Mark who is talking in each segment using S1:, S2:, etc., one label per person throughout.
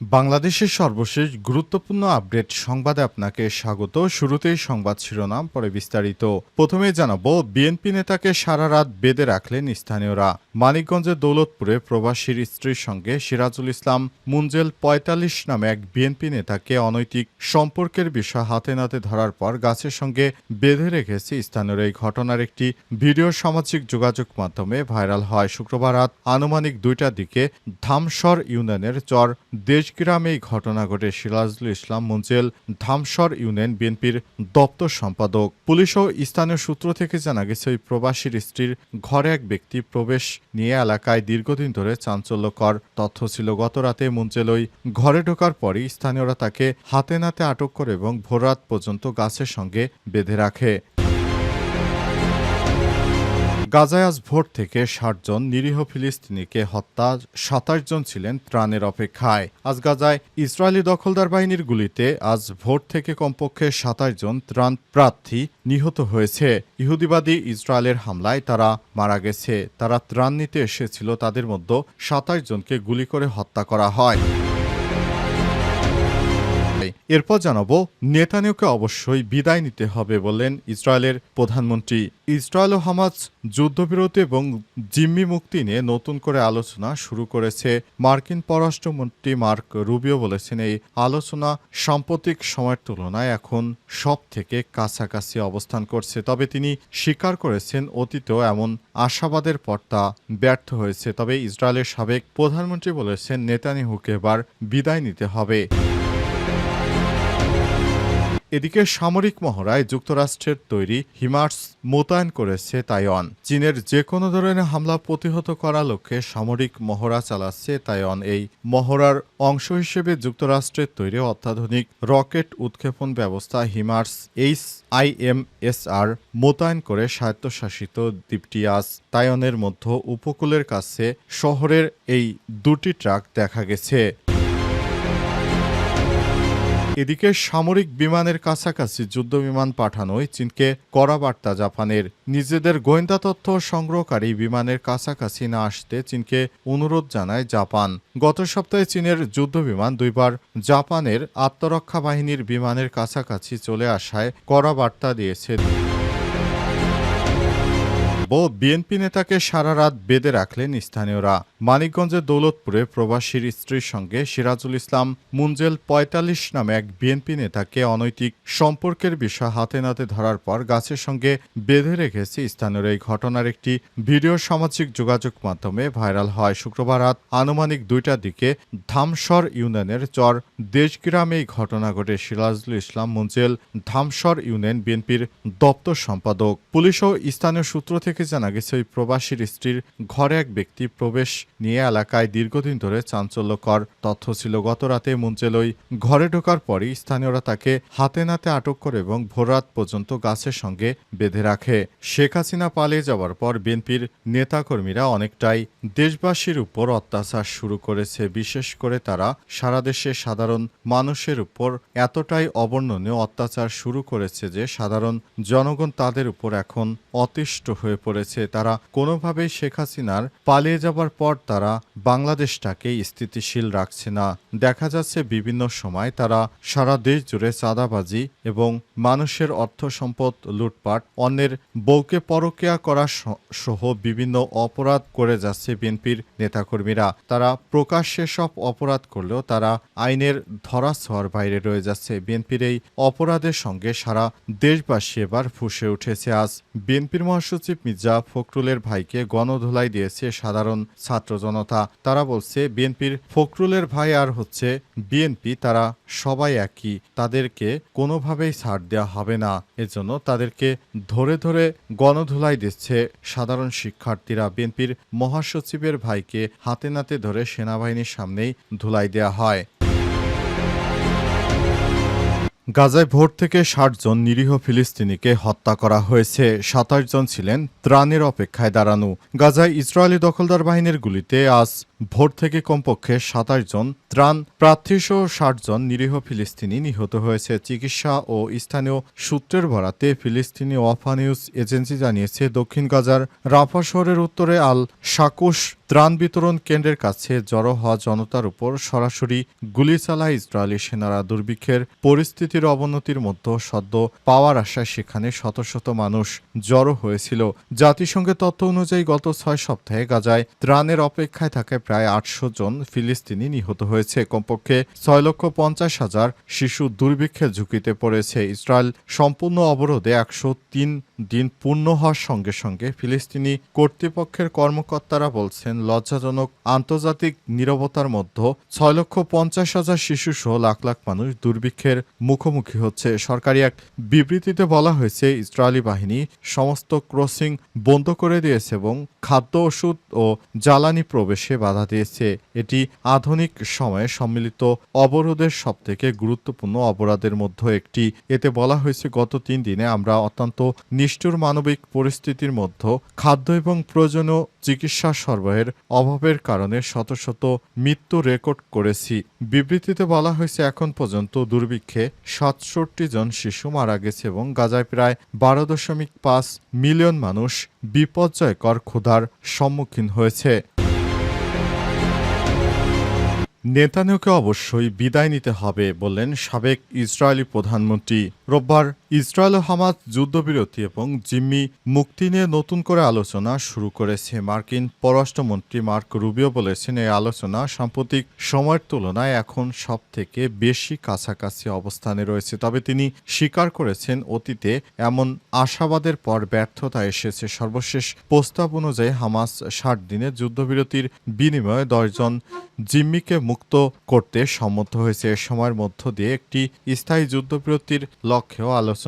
S1: বাংলাদেশের সর্বশেষ গুরুত্বপূর্ণ আপডেট সংবাদে আপনাকে স্বাগত। শুরুতেই সংবাদ শিরোনাম, পরে বিস্তারিত। প্রথমে জানাব, বিএনপি নেতাকে সারা রাত বেঁধে রাখলেন স্থানীয়রা। মানিকগঞ্জের দৌলতপুরে প্রবাসীর স্ত্রীর সঙ্গে সিরাজুল ইসলাম মুঞ্জেল পঁয়তাল্লিশ নামে এক বিএনপি নেতাকে অনৈতিক সম্পর্কের বিষয় হাতে নাতে ধরার পর গাছের সঙ্গে বেঁধে রেখেছে স্থানীয়রা। এই ঘটনার একটি ভিডিও সামাজিক যোগাযোগ মাধ্যমে ভাইরাল হয়। শুক্রবার রাত আনুমানিক দুইটার দিকে ধামসর ইউনিয়নের চর দেশগ্রামে এই ঘটনা ঘটে সিরাজুল ইসলাম মুঞ্জেল ধামসর ইউনিয়ন বিএনপির দপ্তর সম্পাদক। পুলিশ ও স্থানীয় সূত্র থেকে জানা গেছে, ওই প্রবাসীর স্ত্রীর ঘরে এক ব্যক্তি প্রবেশ নিয়ে এলাকায় দীর্ঘদিন ধরে চাঞ্চল্যকর তথ্য ছিল। গত রাতে মুঞ্জেল ওই ঘরে ঢোকার পরই স্থানীয়রা তাকে হাতে নাতে আটক করে এবং ভোররাত পর্যন্ত গাছের সঙ্গে বেঁধে রাখে। গাজায় আজ ভোর থেকে ষাট জন নিরীহ ফিলিস্তিনিকে হত্যা, সাতাশ জন ছিলেন ত্রাণের অপেক্ষায়। আজ গাজায় ইসরায়েলি দখলদার বাহিনীর গুলিতে আজ ভোর থেকে কমপক্ষে সাতাশ জন ত্রাণ প্রার্থী নিহত হয়েছে। ইহুদিবাদী ইসরায়েলের হামলায় তারা মারা গেছে। তারা ত্রাণ নিতে এসেছিল, তাদের মধ্যে সাতাশ জনকে গুলি করে হত্যা করা হয়। এরপর জানাব, নেতানিয়াহুকে অবশ্যই বিদায় নিতে হবে বললেন ইসরায়েলের প্রধানমন্ত্রী। ইসরায়েল ও হামাজ যুদ্ধবিরতি এবং জিম্মি মুক্তি নিয়ে নতুন করে আলোচনা শুরু করেছে। মার্কিন পররাষ্ট্রমন্ত্রী মার্ক রুবিও বলেছেন, এই আলোচনা সাম্প্রতিক সময়ের তুলনায় এখন সব থেকে কাছাকাছি অবস্থান করছে। তবে তিনি স্বীকার করেছেন, অতীতেও এমন আশাবাদের পর তা ব্যর্থ হয়েছে। তবে ইসরায়েলের সাবেক প্রধানমন্ত্রী বলেছেন, নেতানিয়াহুকে এবার বিদায় নিতে হবে। এদিকে সামরিক মহড়ায় যুক্তরাষ্ট্রের তৈরি হিমার্স মোতায়েন করেছে তাইওয়ান। চীনের যে কোনো ধরনের হামলা প্রতিহত করার লক্ষ্যে সামরিক মহড়া চালাচ্ছে তাইওয়ান। এই মহড়ার অংশ হিসেবে যুক্তরাষ্ট্রের তৈরি অত্যাধুনিক রকেট উৎক্ষেপণ ব্যবস্থা হিমার্স এইচ আইএমএসআর মোতায়েন করে স্বায়ত্তশাসিত দ্বীপটি আজ তাইওয়ানের মধ্য উপকূলের কাছে শহরের এই দুটি ট্রাক দেখা গেছে। এদিকে সামরিক বিমানের কাছাকাছি যুদ্ধবিমান পাঠানোয় চীনকে কড়া বার্তা জাপানের। নিজেদের গোয়েন্দা তথ্য সংগ্রহকারী বিমানের কাছাকাছি না আসতে চীনকে অনুরোধ জানায় জাপান। গত সপ্তাহে চীনের যুদ্ধবিমান দুইবার জাপানের আত্মরক্ষা বাহিনীর বিমানের কাছাকাছি চলে আসায় কড়া বার্তা দিয়েছে। বো বিএনপি নেতাকে সারা রাত বেঁধে রাখলেন স্থানীয়রা। মানিকগঞ্জের দৌলতপুরে প্রবাসীর স্ত্রীর সঙ্গে সিরাজুল ইসলাম মুঞ্জেল পঁয়তাল্লিশ নামে এক বিএনপি নেতাকে অনৈতিক সম্পর্কের বিষয় হাতে নাতে ধরার পর গাছের সঙ্গে বেঁধে রেখেছে স্থানীয়রা। এই ঘটনার একটি ভিডিও সামাজিক যোগাযোগ মাধ্যমে ভাইরাল হয়। শুক্রবার রাত আনুমানিক দুইটার দিকে ধামসর ইউনিয়নের চর দেশগ্রামে এই ঘটনা ঘটে। সিরাজুল ইসলাম মুঞ্জেল ধামসর ইউনিয়ন বিএনপির দপ্তর সম্পাদক। পুলিশ ও স্থানীয় সূত্র থেকে জানা গেছে, ওই প্রবাসীর স্ত্রীর ঘরে এক ব্যক্তি প্রবেশ নিয়ে এলাকায় দীর্ঘদিন ধরে চাঞ্চল্যকর তথ্য ছিল। গত রাতে মুঞ্চেল ওই ঘরে ঢোকার পরই স্থানীয়রা তাকে হাতে নাতে আটক করে এবং ভোররাত পর্যন্ত গাছের সঙ্গে বেঁধে রাখে। শেখ হাসিনা পালিয়ে যাওয়ার পর বিএনপির নেতাকর্মীরা অনেকটাই দেশবাসীর উপর অত্যাচার শুরু করেছে। বিশেষ করে তারা সারা দেশে সাধারণ মানুষের উপর এতটাই অবর্ণনীয় অত্যাচার শুরু করেছে যে সাধারণ জনগণ তাদের উপর এখন অতিষ্ঠ হয়ে পড়েছে তারা কোনোভাবেই শেখ হাসিনার পালিয়ে যাবার পর তারা বাংলাদেশটাকে স্থিতিশীল রাখছে না। দেখা যাচ্ছে বিভিন্ন সময় তারা সারা দেশ জুড়ে চাঁদাবাজি এবং মানুষের অর্থ সম্পদ লুটপাট, অন্যের বউকে পরকেয়া করা সহ বিভিন্ন অপরাধ করে যাচ্ছে বিএনপির নেতাকর্মীরা। তারা প্রকাশ্যে সব অপরাধ করলেও তারা আইনের ধরা ছোঁয়ার বাইরে রয়ে যাচ্ছে। বিএনপির এই অপরাধের সঙ্গে সারা দেশবাসী এবার ফুসে উঠেছে। আজ বিএনপির মহাসচিব মির্জা ফখরুলের ভাইকে গণধোলাই দিয়েছে সাধারণ ছাত্র জনতা। তারা বলছে, বিএনপির ফখরুলের ভাই আর হচ্ছে বিএনপি, তারা সবাই একই। তাদেরকে কোনোভাবেই ছাড় দেওয়া হবে না। এজন্য তাদেরকে ধরে ধরে গণধুলাই দিচ্ছে সাধারণ শিক্ষার্থীরা। বিএনপির মহাসচিবের ভাইকে হাতে নাতে ধরে সেনাবাহিনীর সামনেই ধুলাই দেওয়া হয়। গাজায় ভোর থেকে ষাট জন নিরীহ ফিলিস্তিনিকে হত্যা করা হয়েছে। সাতাশ জন ছিলেন ত্রাণের অপেক্ষায় দাঁড়ানো। গাজায় ইসরায়েলি দখলদার বাহিনীর গুলিতে আজ ভোর থেকে কমপক্ষে সাতাশ জন ত্রাণ, প্রার্থীসহ ষাট জন নিরীহ ফিলিস্তিনি নিহত হয়েছে। চিকিৎসা ও স্থানীয় সূত্রের বরাতে ফিলিস্তিনি ওয়াফা নিউজ এজেন্সি জানিয়েছে, দক্ষিণ গাজার রাফা শহরের উত্তরে আল শাকুশ ত্রাণ বিতরণ কেন্দ্রের কাছে জড়ো হওয়া জনতার উপর সরাসরি গুলি চালায় ইসরায়েলি সেনারা। দুর্ভিক্ষের পরিস্থিতির অবনতির মধ্যে সদ্য পাওয়ার আশায় সেখানে শত শত মানুষ জড়ো হয়েছিল। জাতিসংঘের তথ্য অনুযায়ী গত ছয় সপ্তাহে গাজায় ত্রাণের অপেক্ষায় থাকে প্রায় আটশো জন ফিলিস্তিনি নিহত হয়েছে। কমপক্ষে ছয় লক্ষ পঞ্চাশ হাজার শিশু দুর্ভিক্ষের ঝুঁকিতে পড়েছে। ইসরায়েল সম্পূর্ণ অবরোধে একশো তিন দিন পূর্ণ হওয়ার সঙ্গে সঙ্গে ফিলিস্তিনি কর্তৃপক্ষের কর্মকর্তারা বলছেন, লজ্জাজনক আন্তর্জাতিক নিরবতার মধ্যে ছয় লক্ষ পঞ্চাশ হাজার শিশু সহ লাখ লাখ মানুষ দুর্ভিক্ষের মুখোমুখি হচ্ছে। সরকারি এক বিবৃতিতে বলা হয়েছে, ইসরায়েলি বাহিনী সমস্ত ক্রসিং বন্ধ করে দিয়েছে এবং খাদ্য ওষুধ ও জ্বালানি প্রবেশে বাধা দিয়েছে। এটি আধুনিক সময়ে সম্মিলিত অবরোধের সবথেকে গুরুত্বপূর্ণ অপরাধের মধ্যে একটি। এতে বলা হয়েছে, গত তিন দিনে আমরা অত্যন্ত নিষ্ঠুর মানবিক পরিস্থিতির মধ্যে খাদ্য এবং প্রয়োজনীয় চিকিৎসা সরবরাহের অভাবের কারণে শত শত মৃত্যু রেকর্ড করেছি। বিবৃতিতে বলা হয়েছে, এখন পর্যন্ত দুর্ভিক্ষে সাতষট্টি জন শিশু মারা গেছে এবং গাজায় প্রায় বারো দশমিক পাঁচ মিলিয়ন মানুষ বিপর্যয়কর ক্ষুধার সম্মুখীন হয়েছে। নেতানিয়াহুকে অবশ্যই বিদায় নিতে হবে বললেন সাবেক ইসরায়েলি প্রধানমন্ত্রী। রোববার ইসরায়েল হামাস যুদ্ধবিরতি এবং জিম্মি মুক্তি নিয়ে নতুন করে আলোচনা শুরু করেছে। মার্কিন পররাষ্ট্রমন্ত্রী মার্ক রুবিও বলেছেন, এই আলোচনা সাম্প্রতিক সময়ের তুলনায় এখন সব থেকে বেশি কাছাকাছি অবস্থানে রয়েছে। তবে তিনি স্বীকার করেছেন, অতীতে এমন আশাবাদের পর ব্যর্থতা এসেছে। সর্বশেষ প্রস্তাব অনুযায়ী হামাস ষাট দিনে যুদ্ধবিরতির বিনিময়ে দশজন জিম্মিকে মুক্ত করতে সম্মত হয়েছে। এ সময়ের মধ্য দিয়ে একটি স্থায়ী যুদ্ধবিরতির লক্ষ্যেও আলোচনা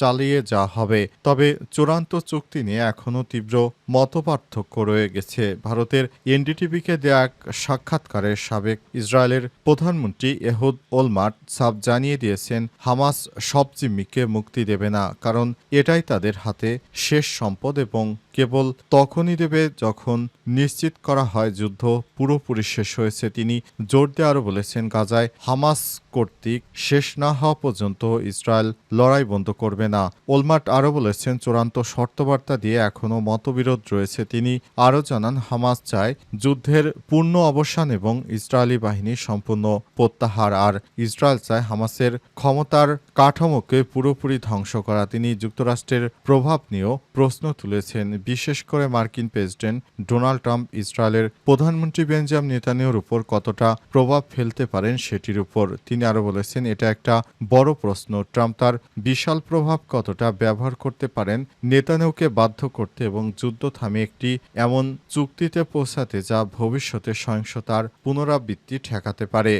S1: চালিয়ে যাওয়া হবে। তবে চূড়ান্ত চুক্তি নিয়ে এখনও তীব্র মতপার্থক্য রয়ে গেছে। ভারতের এনডিটিভিকে দেয়া এক সাক্ষাৎকারে সাবেক ইসরায়েলের প্রধানমন্ত্রী এহুদ ওলমার্ট সাব জানিয়ে দিয়েছেন, হামাস সব জিম্মিকে মুক্তি দেবে না, কারণ এটাই তাদের হাতে শেষ সম্পদ এবং কেবল তখনই দেবে যখন নিশ্চিত করা হয় যুদ্ধ পুরোপুরি শেষ হয়েছে। তিনি জোর দিয়ে আরও বলেছেন, গাজায় হামাস কর্তৃক শেষ না হওয়া পর্যন্ত ইসরায়েল লড়াই বন্ধ করবে না। ওলমার্ট আরও বলেছেন, চূড়ান্ত শর্তবার্তা দিয়ে এখনও মতবিরোধ রয়েছে। তিনি আরও জানান, হামাস চায় যুদ্ধের পূর্ণ অবসান এবং ইসরায়েলি বাহিনী সম্পূর্ণ প্রত্যাহার। আর ইসরায়েল চায় হামাসের ক্ষমতার কাঠামোকে পুরোপুরি ধ্বংস করা। তিনি যুক্তরাষ্ট্রের প্রভাব নিয়েও প্রশ্ন তুলেছেন। বিশেষ করে মার্কিন প্রেসিডেন্ট ডোনাল্ড ট্রাম্প ইসরায়েলের প্রধানমন্ত্রী বেঞ্জাম নেতানিয়াহুর উপর কতটা প্রভাব ফেলতে পারেন সেটির উপর। তিনি আরও বলেছেন, এটা একটা বড় প্রশ্ন। ট্রাম্প তার বিশাল প্রভাব কতটা ব্যবহার করতে পারেন নেতানেউকে বাধ্য করতে এবং যুদ্ধ থামে একটি এমন চুক্তিতে পৌঁছাতে যা ভবিষ্যতে সহিংসতার পুনরাবৃত্তি ঠেকাতে পারে।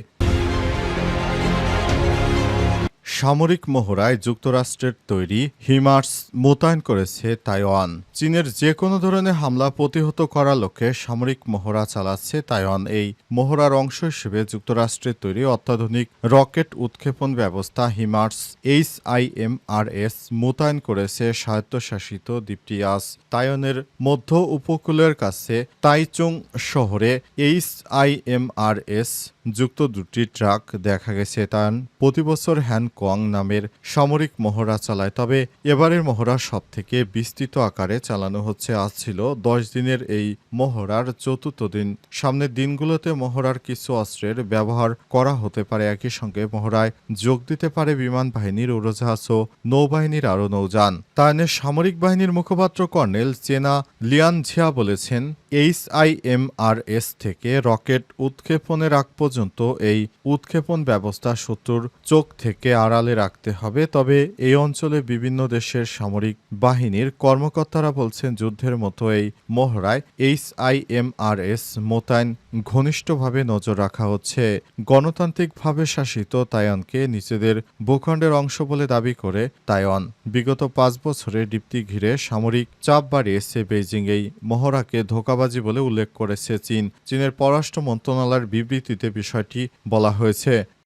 S1: সামরিক মহড়ায় যুক্তরাষ্ট্রের তৈরি হিমার্স মোতায়েন করেছে তাইওয়ান। চীনের যে কোনো ধরনের হামলা প্রতিহত করার লক্ষ্যে সামরিক মহড়া চালাচ্ছে তাইওয়ান। এই মহড়ার অংশ হিসেবে যুক্তরাষ্ট্রের তৈরি অত্যাধুনিক রকেট উৎক্ষেপণ ব্যবস্থা HIMARS H I M R S মোতায়েন করেছে স্বায়ত্তশাসিত দ্বীপটি আজ তাইওয়ানের মধ্য উপকূলের কাছে তাইচুং শহরে H I M R S যুক্ত দুটি ট্রাক দেখা গেছে। তান প্রতি বছর হ্যানকং নামের সামরিক মহড়া চালায়। তবে এবারের মহড়া সব থেকে বিস্তৃত আকারে চালানো হচ্ছে। আজ ছিল দশ দিনের এই মহড়ার চতুর্থ দিন। সামনের দিনগুলোতে মহড়ার কিছু অস্ত্রের ব্যবহার করা হতে পারে। একই সঙ্গে মহড়ায় যোগ দিতে পারে বিমান বাহিনীর উড়োজাহাজ ও নৌবাহিনীর আরও নৌযান। তাইনের সামরিক বাহিনীর মুখপাত্র কর্নেল চেনা লিয়ান ঝিয়া বলেছেন, H I M R S থেকে রকেট উৎক্ষেপণের আগ পর্যন্ত এই উৎক্ষেপণ ব্যবস্থা শত্রুর চোখ থেকে আড়ালে রাখতে হবে। তবে এই অঞ্চলে বিভিন্ন দেশের সামরিক বাহিনীর কর্মকর্তারা বলছেন, যুদ্ধের মতো এই মহড়ায় H I M R S মোতায়েন ঘনিষ্ঠভাবে নজর রাখা হচ্ছে। গণতান্ত্রিকভাবে শাসিত তাইওয়ানকে নিজেদের ভূখণ্ডের অংশ বলে দাবি করে তাইওয়ান। বিগত পাঁচ বছরে দ্বীপটি ঘিরে সামরিক চাপ বাড়িয়েছে বেইজিং। এই মহড়াকে ধোকাবাজি বলে উল্লেখ করেছে চীন। চীনের পররাষ্ট্র মন্ত্রণালয়ের বিবৃতিতে বিষয়টি বলা হয়েছে।